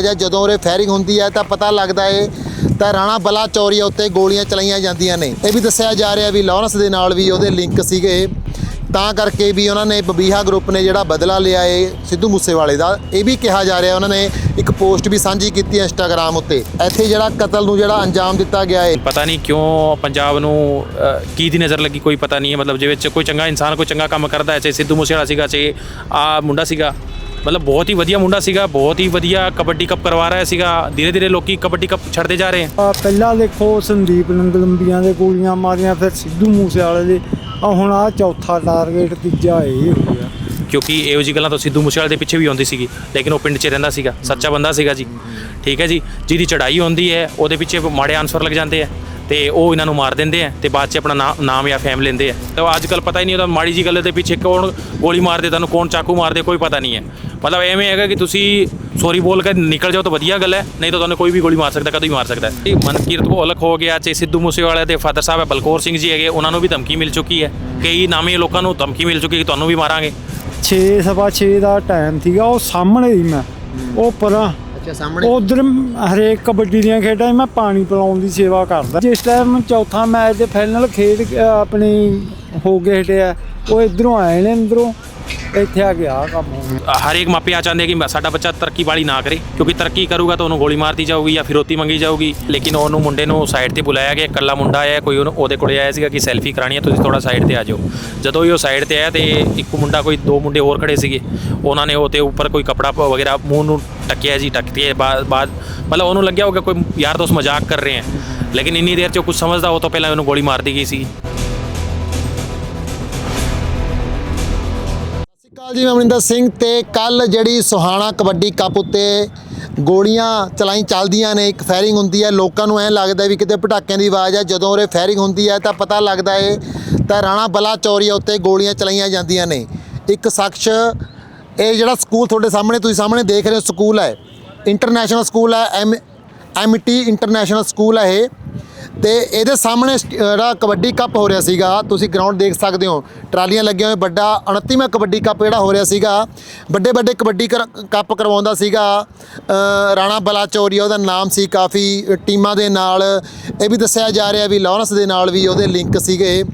ਜਾਂ ਜਦੋਂ ਉਰੇ ਫਾਇਰਿੰਗ ਹੁੰਦੀ ਹੈ ਤਾਂ ਪਤਾ ਲੱਗਦਾ ਏ, ਤਾਂ ਰਾਣਾ ਬਲਾ ਚੌਰੀਆ ਉੱਤੇ ਗੋਲੀਆਂ ਚਲਾਈਆਂ ਜਾਂਦੀਆਂ ਨੇ। ਇਹ ਵੀ ਦੱਸਿਆ ਜਾ ਰਿਹਾ ਵੀ ਲਾਰੈਂਸ ਦੇ ਨਾਲ ਵੀ ਉਹਦੇ ਲਿੰਕ ਸੀਗੇ। ਤਾਂ ਕਰਕੇ ਵੀ ਉਹਨਾਂ ਨੇ ਬਬੀਹਾ ਗਰੁੱਪ ਨੇ ਜਿਹੜਾ ਬਦਲਾ ਲਿਆ ਏ, ਸਿੱਧੂ ਮੂਸੇਵਾਲੇ ਦਾ, ਇਹ ਵੀ ਕਿਹਾ ਜਾ ਰਿਹਾ ਉਹਨਾਂ ਨੇ ਇੱਕ ਪੋਸਟ ਵੀ ਸਾਂਝੀ ਕੀਤੀ ਹੈ ਇੰਸਟਾਗ੍ਰam ਉੱਤੇ। ਇੱਥੇ ਜਿਹੜਾ ਕਤਲ ਨੂੰ ਜਿਹੜਾ ਅੰਜਾਮ ਦਿੱਤਾ ਗਿਆ ਏ। ਪਤਾ ਨਹੀਂ ਕਿਉਂ ਪੰਜਾਬ ਨੂੰ ਕੀ ਦੀ ਨਜ਼ਰ ਲੱਗੀ ਕੋਈ ਪਤਾ ਨਹੀਂ ਹੈ ਮਤਲਬ ਜਿਵੇਂ ਵਿੱਚ ਕੋਈ ਚੰਗਾ ਇਨਸਾਨ, ਕੋਈ ਚੰਗਾ ਕੰਮ ਕਰਦਾ ਹੈ, ਚਾਹੇ ਸਿੱਧੂ ਮੂਸੇਵਾਲਾ ਸੀਗਾ, ਚਾਹੇ ਆ ਮੁੰਡਾ ਸੀਗਾ। ਮਤਲਬ ਬਹੁਤ ਹੀ ਵਧੀਆ ਮੁੰਡਾ ਸੀਗਾ ਬਹੁਤ ਹੀ ਵਧੀਆ ਕਬੱਡੀ ਕੱਪ ਕਰਵਾ ਰਿਹਾ ਸੀਗਾ। ਧੀਰੇ ਧੀਰੇ ਲੋਕੀ ਕਬੱਡੀ ਕੱਪ ਛੱਡਦੇ ਜਾ ਰਹੇ ਆ। ਪਹਿਲਾਂ ਦੇਖੋ ਸੰਦੀਪ ਲੰਗਲੰਬੀਆਂ ਦੇ ਗੋਲੀਆਂ ਮਾਰੀਆਂ ਫਿਰ ਸਿੱਧੂ ਮੂਸੇ ਵਾਲੇ ਦੇ। ਆ ਹੁਣ ਆ ਚੌਥਾ ਟਾਰਗੇਟ ਤੀਜਾ ਇਹ ਹੋ ਗਿਆ। ਕਿਉਂਕਿ ਇਹੋ ਜਿਹੀ ਗੱਲਾਂ ਤਾਂ ਸਿੱਧੂ ਮੂਸੇਵਾਲੇ ਦੇ ਪਿੱਛੇ ਵੀ ਆਉਂਦੀ ਸੀਗੀ ਲੇਕਿਨ ਉਹ ਪਿੰਡ 'ਚ ਰਹਿੰਦਾ ਸੀਗਾ ਸੱਚਾ ਬੰਦਾ ਸੀਗਾ ਜੀ। ਠੀਕ ਹੈ ਜੀ ਜਿਹਦੀ ਚੜਾਈ ਹੁੰਦੀ ਹੈ ਉਹਦੇ ਪਿੱਛੇ ਮਾੜੇ ਆਨਸਰ ਲੱਗ ਜਾਂਦੇ ਆ ਤੇ ਉਹ ਇਹਨਾਂ ਨੂੰ ਮਾਰ ਦਿੰਦੇ ਆ ਤੇ ਬਾਅਦ 'ਚ ਆਪਣਾ ਨਾਮ ਨਾਮ ਜਾਂ ਫੇਮ ਲੈਂਦੇ ਆ। ਤਾਂ ਅੱਜ ਕੱਲ ਪਤਾ ਹੀ ਨਹੀਂ ਉਹਦਾ ਮਾੜੀ ਜੀ ਗੱਲ ਦੇ ਪਿੱਛੇ ਕੌਣ ਗੋਲੀ ਮਾਰਦੇ ਤੁਹਾਨੂੰ ਕੌਣ ਚਾਕੂ ਮਾਰਦੇ ਕੋਈ ਪਤਾ ਨਹੀਂ ਹੈ। ਮਤਲਬ ਐਵੇਂ ਹੈਗਾ ਕਿ ਤੁਸੀਂ ਸੌਰੀ ਬੋਲ ਕੇ ਨਿਕਲ ਜਾਓ ਤਾਂ ਵਧੀਆ ਗੱਲ ਹੈ ਨਹੀਂ ਤਾਂ ਤੁਹਾਨੂੰ ਕੋਈ ਵੀ ਗੋਲੀ ਮਾਰ ਸਕਦਾ ਕਦੇ ਵੀ ਮਾਰ ਸਕਦਾ ਹੈ। ਇਹ ਮਨਕੀਰਤ ਭੋਲਕ ਹੋ ਗਿਆ ਚਾਹੇ ਸਿੱਧੂ ਮੂਸੇਵਾਲੇ ਦੇ ਫਾਦਰ ਸਾਹਿਬ ਹੈ ਬਲਕੌਰ ਸਿੰਘ ਜੀ ਹੈਗੇ ਉਹਨਾਂ ਨੂੰ ਵੀ ਧਮਕੀ ਮਿਲ ਚੁੱਕੀ ਹੈ। ਕਈ ਨਾਮੀ ਲੋਕਾਂ ਨੂੰ ਧਮਕੀ ਮਿਲ ਚੁੱਕੀ ਕਿ ਤੁਹਾਨੂੰ ਵੀ ਮਾਰਾਂਗੇ। 6 ਸਵਾ 6 ਦਾ ਟਾਈਮ ਸੀਗਾ ਉਹ ਸਾਹਮਣੇ ਹੀ ਮੈਂ ਉਹ ਪਰਾਂ। ਅੱਛਾ ਸਾਹਮਣੇ। ਉਧਰ ਹਰੇਕ ਕਬੱਡੀ ਦੀਆਂ ਖੇਡਾਂ 'ਚ ਮੈਂ ਪਾਣੀ ਪਿਲਾਉਣ ਦੀ ਸੇਵਾ ਕਰਦਾ। ਜਿਸ ਟਾਈਮ ਚੌਥਾ ਮੈਚ ਦੇ ਫਾਈਨਲ ਖੇਡ ਆਪਣੀ ਹੋ ਗਏ ਹਟਿਆ ਉਹ ਇਧਰੋਂ ਆਏ ਨੇ ਅੰਦਰੋਂ। ਇੱਥੇ ਆ ਗਿਆ ਕੰਮ ਹੋ ਹਰ ਇੱਕ ਮਾਪੇ ਚਾਹੁੰਦੇ ਕਿ ਸਾਡਾ ਬੱਚਾ ਤਰੱਕੀ ਵਾਲੀ ਨਾ ਕਰੇ, ਕਿਉਂਕਿ ਤਰੱਕੀ ਕਰੂਗਾ ਤਾਂ ਉਹਨੂੰ ਗੋਲੀ ਮਾਰਦੀ ਜਾਊਗੀ ਜਾਂ ਫਿਰੋਤੀ ਮੰਗੀ ਜਾਊਗੀ। ਲੇਕਿਨ ਉਹਨੂੰ ਮੁੰਡੇ ਨੂੰ ਸਾਈਡ ਤੇ ਬੁਲਾਇਆ ਗਿਆ, ਇਕੱਲਾ ਮੁੰਡਾ ਆਇਆ, ਕੋਈ ਉਹਨੂੰ ਉਹਦੇ ਕੋਲੇ ਆਇਆ ਸੀਗਾ ਕਿ ਸੈਲਫੀ ਕਰਾਣੀ ਹੈ ਤੁਸੀਂ ਥੋੜਾ ਸਾਈਡ ਤੇ ਆ ਜਾਓ। ਜਦੋਂ ਹੀ ਉਹ ਸਾਈਡ ਤੇ ਆਇਆ ਤੇ ਇੱਕ ਮੁੰਡਾ ਕੋਈ ਦੋ ਮੁੰਡੇ ਹੋਰ ਖੜੇ ਸੀਗੇ। ਉਹਨਾਂ ਨੇ ਉਹ ਤੇ ਉੱਪਰ ਕੋਈ ਕਪੜਾ ਵਗੈਰਾ ਮੂੰਹ ਨੂੰ ਟੱਕਿਆ ਜੀ, ਟੱਕਤੇ ਬਾਅਦ ਬਾਅਦ ਮਤਲਬ ਉਹਨੂੰ ਲੱਗਿਆ ਹੋਗਾ ਕੋਈ ਯਾਰ ਦੋਸਤ ਮਜ਼ਾਕ ਕਰ ਰਹੇ ਹੈ ਲੇਕਿਨ ਇੰਨੀ ਦੇਰ ਚ ਉਹ ਕੁਝ ਸਮਝਦਾ, ਉਹ ਤੋਂ ਪਹਿਲਾਂ ਉਹਨੂੰ ਗੋਲੀ ਮਾਰ ਦੀ ਗਈ ਸੀ ਅਕਾਲ ਜੀ, ਮੈਂ ਅਮਰਿੰਦਰ ਸਿੰਘ ਤੇ ਕੱਲ ਜਿਹੜੀ ਸੁਹਾਣਾ ਕਬੱਡੀ ਕੱਪ ਉੱਤੇ ਗੋਲੀਆਂ ਚਲਾਈ ਚੱਲਦੀਆਂ ਨੇ, ਇੱਕ ਫਾਇਰਿੰਗ ਹੁੰਦੀ ਹੈ, ਲੋਕਾਂ ਨੂੰ ਐਂ ਲੱਗਦਾ ਵੀ ਕਿਤੇ ਪਟਾਕਿਆਂ ਦੀ ਆਵਾਜ਼ ਹੈ, ਜਦੋਂ ਉਰੇ ਫਾਇਰਿੰਗ ਹੁੰਦੀ ਹੈ ਤਾਂ ਪਤਾ ਲੱਗਦਾ ਏ ਤਾਂ ਰਾਣਾ ਬਲਾ ਚੌਰੀਆ ਉੱਤੇ ਗੋਲੀਆਂ ਚਲਾਈਆਂ ਜਾਂਦੀਆਂ ਨੇ। ਇੱਕ ਸ਼ਖਸ, ਇਹ ਜਿਹੜਾ ਸਕੂਲ ਤੁਹਾਡੇ ਸਾਹਮਣੇ, ਤੁਸੀਂ ਸਾਹਮਣੇ ਦੇਖ ਰਹੇ ਹੋ ਸਕੂਲ ਹੈ, ਇੰਟਰਨੈਸ਼ਨਲ ਸਕੂਲ ਹੈ, M M T international school ਹੈ ਇਹ। ਤੇ ਇਹਦੇ ਸਾਹਮਣੇ ਸਟ- ਜਿਹੜਾ ਕਬੱਡੀ ਕੱਪ ਹੋ ਰਿਹਾ ਸੀਗਾ, ਤੁਸੀਂ ਗਰਾਊਂਡ ਦੇਖ ਸਕਦੇ ਹੋ, ਟਰਾਲੀਆਂ ਲੱਗੀਆਂ ਹੋਏ ਵੱਡਾ 29ਵਾਂ ਕਬੱਡੀ ਕੱਪ ਜਿਹੜਾ ਹੋ ਰਿਹਾ ਸੀਗਾ, ਵੱਡੇ ਵੱਡੇ ਕਬੱਡੀ ਕਰ- ਕੱਪ ਕਰਵਾਉਂਦਾ ਸੀਗਾ ਰਾਣਾ ਬਲਾਚੌਰੀਆ ਉਹਦਾ ਨਾਮ ਸੀ ਕਾਫੀ, ਟੀਮਾਂ ਦੇ ਨਾਲ, ਇਹ ਵੀ ਦੱਸਿਆ ਜਾ ਰਿਹਾ ਵੀ ਲਾਰੈਂਸ ਦੇ ਨਾਲ ਵੀ ਉਹਦੇ ਲਿੰਕ ਸੀਗੇ,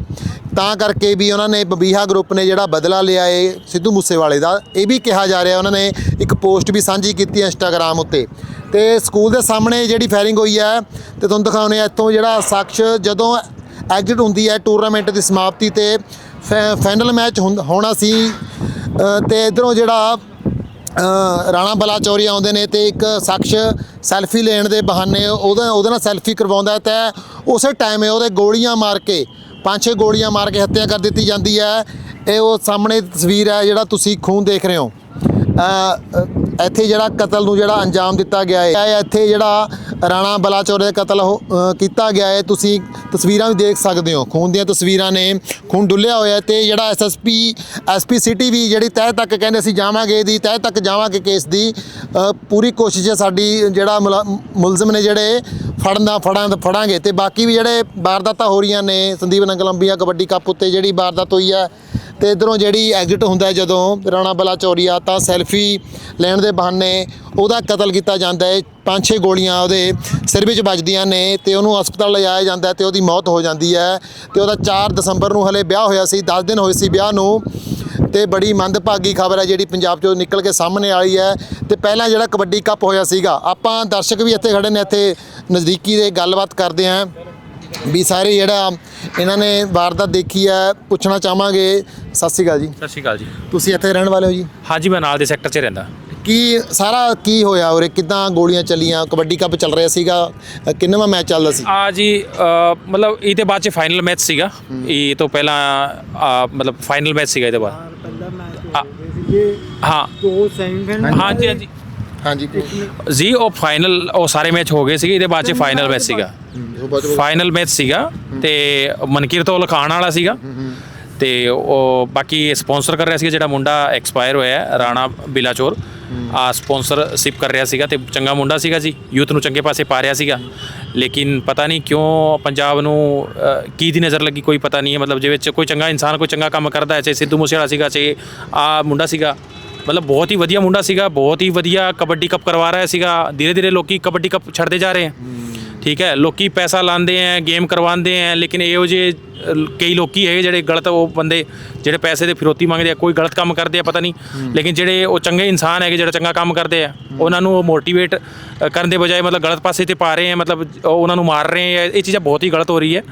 ਤਾਂ ਕਰਕੇ ਵੀ ਉਹਨਾਂ ਨੇ ਬਬੀਹਾ ਗਰੁੱਪ ਨੇ ਜਿਹੜਾ ਬਦਲਾ ਲਿਆ ਏ, ਸਿੱਧੂ ਮੂਸੇਵਾਲੇ ਦਾ, ਇਹ ਵੀ ਕਿਹਾ ਜਾ ਰਿਹਾ, ਉਹਨਾਂ ਨੇ ਇੱਕ ਪੋਸਟ ਵੀ ਸਾਂਝੀ ਕੀਤੀ ਹੈ ਇੰਸਟਾਗ੍ਰam ਉੱਤੇ। ਤੇ ਸਕੂਲ ਦੇ ਸਾਹਮਣੇ ਜਿਹੜੀ ਫਾਇਰਿੰਗ ਹੋਈ ਹੈ ਤੇ ਤੁਹਾਨੂੰ ਦਿਖਾਉਂਦੇ ਆ ਇੱਥੋਂ ਜਿਹੜਾ ਸ਼ਖਸ ਜਦੋਂ ਐਗਜ਼ਿਟ ਹੁੰਦੀ ਹੈ ਟੂਰਨਾਮੈਂਟ ਦੀ ਸਮਾਪਤੀ ਤੇ ਫੈ- ਫਾਈਨਲ ਮੈਚ ਹੁੰਦ- ਹੋਣਾ ਸੀ ਅ, ਤੇ ਇਧਰੋਂ ਜਿਹੜਾ ਅ, ਰਾਣਾ ਬਲਾਚੌਰੀ ਆਉਂਦੇ ਨੇ ਤੇ ਇੱਕ ਸ਼ਖਸ ਸੈਲਫੀ ਲੈਣ ਦੇ ਬਹਾਨੇ ਉਹਦਾ ਉਹਦੇ ਨਾਲ ਸੈਲਫੀ ਕਰਵਾਉਂਦਾ ਹੈ ਤੇ ਉਸੇ ਟਾਈਮ ਉਹਦੇ ਗੋਲੀਆਂ ਮਾਰ ਕੇ ਪੰਜ ਛੇ ਗੋਲੀਆਂ ਮਾਰ ਕੇ ਹੱਤਿਆ ਕਰ ਦਿੱਤੀ ਜਾਂਦੀ ਹੈ। ਇਹ ਉਹ ਸਾਹਮਣੇ ਤਸਵੀਰ ਹੈ ਜਿਹੜਾ ਤੁਸੀਂ ਖੂਨ ਦੇਖ ਰਹੇ ਹੋ। ਇੱਥੇ ਜਿਹੜਾ ਕਤਲ ਨੂੰ ਜਿਹੜਾ ਅੰਜਾਮ ਦਿੱਤਾ ਗਿਆ ਹੈ, ਇਹ ਇੱਥੇ ਜਿਹੜਾ ਰਾਣਾ ਬਲਾਚੌਰ ਦੇ ਕਤਲ ਹੋ- ਕੀਤਾ ਗਿਆ ਹੈ। ਤੁਸੀਂ ਤਸਵੀਰਾਂ ਵੀ ਦੇਖ ਸਕਦੇ ਹੋ। ਖੂਨ ਦੀਆਂ ਤਸਵੀਰਾਂ ਨੇ ਖੂਨ ਡੁੱਲਿਆ ਹੋਇਆ ਹੈ ਤੇ ਜਿਹੜਾ ਐਸਐਸਪੀ ਐਸਪੀ ਸਿਟੀ ਵੀ ਜਿਹੜੀ ਤਹਿ ਤੱਕ ਕਹਿੰਦੇ ਅਸੀਂ ਜਾਵਾਂਗੇ ਦੀ, ਤਹਿ ਤੱਕ ਜਾਵਾਂਗੇ ਕੇਸ ਦੀ ਪੂਰੀ ਕੋਸ਼ਿਸ਼ ਹੈ ਸਾਡੀ ਜਿਹੜਾ ਮੁਲਾ- ਮੁਲਜ਼ਮ ਨੇ ਜਿਹੜੇ ਫੜਨ ਦਾ, ਫੜਾਂ ਫੜਾਂਗੇ ਤੇ ਬਾਕੀ ਵੀ ਜਿਹੜੇ ਵਾਰਦਾਤਾਂ ਹੋ ਰਹੀਆਂ ਨੇ, ਸੰਦੀਪ ਨੰਗਲੰਬੀਆਂ ਕਬੱਡੀ ਕੱਪ ਉੱਤੇ ਜਿਹੜੀ ਵਾਰਦਾਤ ਹੋਈ ਹੈ ਤੇ ਇਧਰੋਂ ਜਿਹੜੀ ਐਗਜ਼ਿਟ ਹੁੰਦਾ ਜਦੋਂ ਰਾਣਾ ਬਲਾ ਚੌਰੀਆ ਤਾਂ ਸੈਲਫੀ ਲੈਣ ਦੇ ਬਹਾਨੇ ਉਹਦਾ ਕਤਲ ਕੀਤਾ ਜਾਂਦਾ ਹੈ। ਪੰਜ ਛੇ ਗੋਲੀਆਂ ਉਹਦੇ ਸਿਰ ਵਿੱਚ ਵੱਜਦੀਆਂ ਨੇ ਤੇ ਉਹਨੂੰ ਹਸਪਤਾਲ ਲਿਜਾਇਆ ਜਾਂਦਾ ਹੈ ਤੇ ਉਹਦੀ ਮੌਤ ਹੋ ਜਾਂਦੀ ਹੈ ਤੇ ਉਹਦਾ 4 ਦਸੰਬਰ ਨੂੰ ਹਲੇ ਵਿਆਹ ਹੋਇਆ ਸੀ 10 ਦਿਨ ਹੋਏ ਸੀ ਵਿਆਹ ਨੂੰ ਤੇ ਬੜੀ ਮੰਦਭਾਗੀ ਖਬਰ ਹੈ ਜਿਹੜੀ ਪੰਜਾਬ ਚੋਂ ਨਿਕਲ ਕੇ ਸਾਹਮਣੇ ਆਈ ਹੈ ਤੇ ਪਹਿਲਾਂ ਜਿਹੜਾ ਕਬੱਡੀ ਕੱਪ ਹੋਇਆ ਸੀਗਾ, ਆਪਾਂ ਦਰਸ਼ਕ ਵੀ ਇੱਥੇ ਖੜੇ ਨੇ, ਇੱਥੇ ਨਜ਼ਦੀਕੀ ਦੇ ਗੱਲਬਾਤ ਕਰਦੇ ਆਂ ਵੀ ਸਾਰੇ ਜਿਹੜਾ ਇਹਨਾਂ ਨੇ ਵਾਰਦਾਤ ਦੇਖੀ ਹੈ ਪੁੱਛਣਾ ਚਾਹਾਂਗੇ। ਸਤਿ ਸ਼੍ਰੀ ਅਕਾਲ ਜੀ। ਸਤਿ ਸ਼੍ਰੀ ਅਕਾਲ ਜੀ। ਤੁਸੀਂ ਇੱਥੇ ਰਹਿਣ ਵਾਲੇ ਹੋ ਜੀ? ਹਾਂਜੀ ਮੈਂ ਨਾਲ ਦੇ ਸੈਕਟਰ 'ਚ ਰਹਿੰਦਾ। ਕੀ ਸਾਰਾ ਕੀ ਹੋਇਆ ਉਰੇ? ਕਿਦਾਂ ਗੋਲੀਆਂ ਚੱਲੀਆਂ? ਕਬੱਡੀ ਕੱਪ ਚੱਲ ਰਿਹਾ ਸੀਗਾ। ਕਿੰਨਵਾਂ ਮੈਚ ਚੱਲਦਾ ਸੀ? ਆ ਜੀ ਮਤਲਬ ਇਹਦੇ ਬਾਅਦ ਚ ਫਾਈਨਲ ਮੈਚ ਸੀਗਾ। ਇਹ ਤੋਂ ਪਹਿਲਾਂ ਮਤਲਬ ਫਾਈਨਲ ਮੈਚ ਸੀਗਾ ਇਹਦੇ ਬਾਅਦ। ਪਹਿਲਾ ਮੈਚ ਹੋ। ਦੋ ਸੈਮੀਫਾਈਨਲ ਹਾਂਜੀ ਹਾਂਜੀ। ਹਾਂਜੀ। ਜੀ, ਉਹ ਫਾਈਨਲ ਉਹ ਸਾਰੇ ਮੈਚ ਹੋ ਗਏ ਸੀਗੇ, ਇਹਦੇ ਬਾਅਦ ਚ ਫਾਈਨਲ ਮੈਚ ਸੀਗਾ। ਫਾਈਨਲ ਮੈਚ ਸੀਗਾ ਤੇ ਮਨਕੀਰਤ ਉਹ ਲਖਾਣ ਵਾਲਾ ਸੀਗਾ। ਤੇ ਉਹ ਬਾਕੀ ਸਪਾਂਸਰ ਕਰ ਰਿਹਾ ਸੀਗਾ, ਜਿਹੜਾ ਮੁੰਡਾ ਐਕਸਪਾਇਰ ਹੋਇਆ ਰਾਣਾ ਬਿਲਾਚੋਰ। ਆ ਸਪਾਂਸਰਸ਼ਿਪ ਕਰ ਰਿਹਾ ਸੀਗਾ ਤੇ ਚੰਗਾ ਮੁੰਡਾ ਸੀਗਾ ਜੀ, ਯੂਥ ਨੂੰ ਚੰਗੇ ਪਾਸੇ ਪਾ ਰਿਹਾ ਸੀਗਾ। ਲੇਕਿਨ ਪਤਾ ਨਹੀਂ ਕਿਉਂ ਪੰਜਾਬ ਨੂੰ ਕੀ ਦੀ ਨਜ਼ਰ ਲੱਗੀ, ਕੋਈ ਪਤਾ ਨਹੀਂ ਹੈ। ਮਤਲਬ ਜਿਵੇਂ ਚ ਕੋਈ ਚੰਗਾ ਇਨਸਾਨ, ਕੋਈ ਚੰਗਾ ਕੰਮ ਕਰਦਾ ਹੈ, ਚਾਹੇ ਸਿੱਧੂ ਮੂਸੇਵਾਲਾ ਸੀਗਾ, ਚਾਹੇ ਆ ਮੁੰਡਾ ਸੀਗਾ ਮਤਲਬ ਬਹੁਤ ਹੀ ਵਧੀਆ ਮੁੰਡਾ ਸੀਗਾ, ਬਹੁਤ ਹੀ ਵਧੀਆ ਕਬੱਡੀ ਕੱਪ ਕਰਵਾ ਰਿਹਾ ਸੀਗਾ। ਧੀਰੇ ਧੀਰੇ ਲੋਕੀ ਕਬੱਡੀ ਕੱਪ ਛੱਡਦੇ ਜਾ ਰਹੇ ਹੈ ਠੀਕ ਹੈ, ਲੋਕੀ ਪੈਸਾ ਲਾਉਂਦੇ ਹੈ ਗੇਮ ਕਰਵਾਉਂਦੇ ਹੈ ਲੇਕਿਨ ਇਹੋ ਜਿਹੇ ਕਈ ਲੋਕੀ ਹੈਗੇ ਜਿਹੜੇ ਗਲਤ ਉਹ ਬੰਦੇ, ਜਿਹੜੇ ਪੈਸੇ ਦੇ ਫਿਰੋਤੀ ਮੰਗਦੇ ਆ, ਕੋਈ ਗਲਤ ਕੰਮ ਕਰਦੇ ਆ, ਪਤਾ ਨਹੀਂ। ਲੇਕਿਨ ਜਿਹੜੇ ਉਹ ਚੰਗੇ ਇਨਸਾਨ ਹੈਗੇ, ਜਿਹੜਾ ਚੰਗਾ ਕੰਮ ਕਰਦੇ ਆ, ਉਹਨਾਂ ਨੂੰ ਉਹ ਮੋਟੀਵੇਟ ਕਰਨ ਦੇ ਬਜਾਏ ਮਤਲਬ ਗਲਤ ਪਾਸੇ ਤੇ ਪਾ ਰਹੇ ਆ, ਮਤਲਬ ਉਹਨਾਂ ਨੂੰ ਮਾਰ ਰਹੇ ਆ, ਇਹ ਚੀਜ਼ਾਂ ਬਹੁਤ ਹੀ ਗਲਤ ਹੋ ਰਹੀ ਹੈ।